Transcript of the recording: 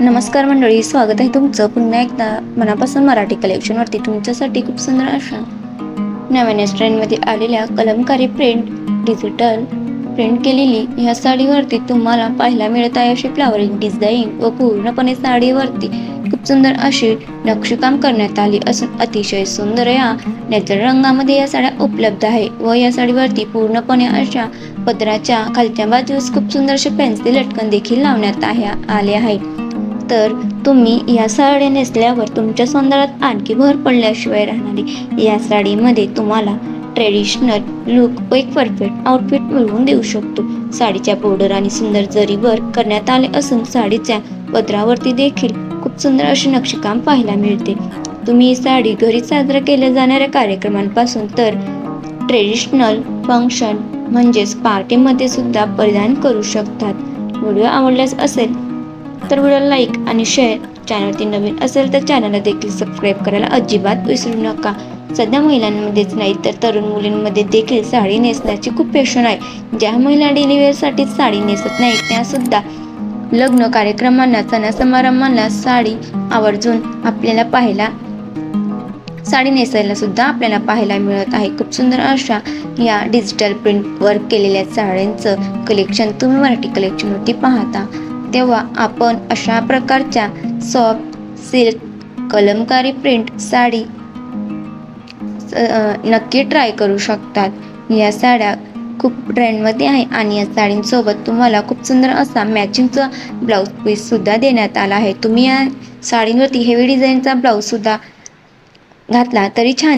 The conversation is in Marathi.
नमस्कार मंडळी स्वागत आहे तुमचं पुन्हा एकदा मनापासून मराठी कलेक्शनवरती तुमच्यासाठी खूप सुंदर अशा नव्याने ट्रेंडमध्ये आलेल्या कलमकारी प्रिंट डिजिटल प्रिंट केलेली ह्या साडीवरती तुम्हाला पाहायला मिळत आहे अशी फ्लावरिंग डिझाईन व पूर्णपणे साडीवरती खूप सुंदर अशी नक्षीकाम करण्यात आली असून अतिशय सुंदर या नेचर रंगामध्ये या साड्या उपलब्ध आहे व या साडीवरती पूर्णपणे अशा पदराच्या खालच्या बाजूस खूप सुंदर असे पेन्सिल लटकन देखील लावण्यात आहे आले आहे. तर तुम्ही या साड्या नेसल्यावर तुमच्या सौंदर्यात आणखी भर पडल्याशिवाय राहणारी या साडीमध्ये तुम्हाला ट्रेडिशनल लुक एक परफेक्ट आउटफिट मिळवून देऊ शकतो. साडीच्या बॉर्डर आणि सुंदर जरीवर करण्यात आले असून साडीच्या पदरावरती देखील खूप सुंदर असे नक्षीकाम पाहायला मिळते. तुम्ही ही साडी घरी साजरा केल्या जाणाऱ्या कार्यक्रमांपासून तर ट्रेडिशनल फंक्शन म्हणजेच पार्टीमध्ये सुद्धा परिधान करू शकतात. व्हिडिओ आवडल्यास असेल तर व्हिडिओला लाईक आणि शेअर चॅनलवरती नवीन असेल तर चॅनलला देखील सबस्क्राईब करायला अजिबात विसरू नका. सध्या महिलांमध्येच नाही तर तरुण मुलींमध्ये देखील साडी नेसण्याची खूप फॅशन आहे. ज्या महिला डिलिव्हरीसाठी साडी नेसत नाहीत त्या सुद्धा लग्न कार्यक्रमांना सणा समारंभांना साडी आवर्जून आपल्याला पाहायला साडी नेसायला सुद्धा आपल्याला पाहायला मिळत आहे. खूप सुंदर अशा या डिजिटल प्रिंट वर्क केलेल्या साड्यांचं कलेक्शन तुम्ही मराठी कलेक्शनवरती पाहता. तेव्हा आपण अशा प्रकारच्या soft silk Kalamkari print sari नक्की ट्राय करू शकतात. या साड्या खूप ट्रेंडमध्ये आहे आणि या साडींसोबत तुम्हाला खूप सुंदर असा मॅचिंगचा ब्लाऊज पीससुद्धा देण्यात आला आहे. तुम्ही या साडींवरती हेवी डिझाईनचा ब्लाऊजसुद्धा घातला तरी छान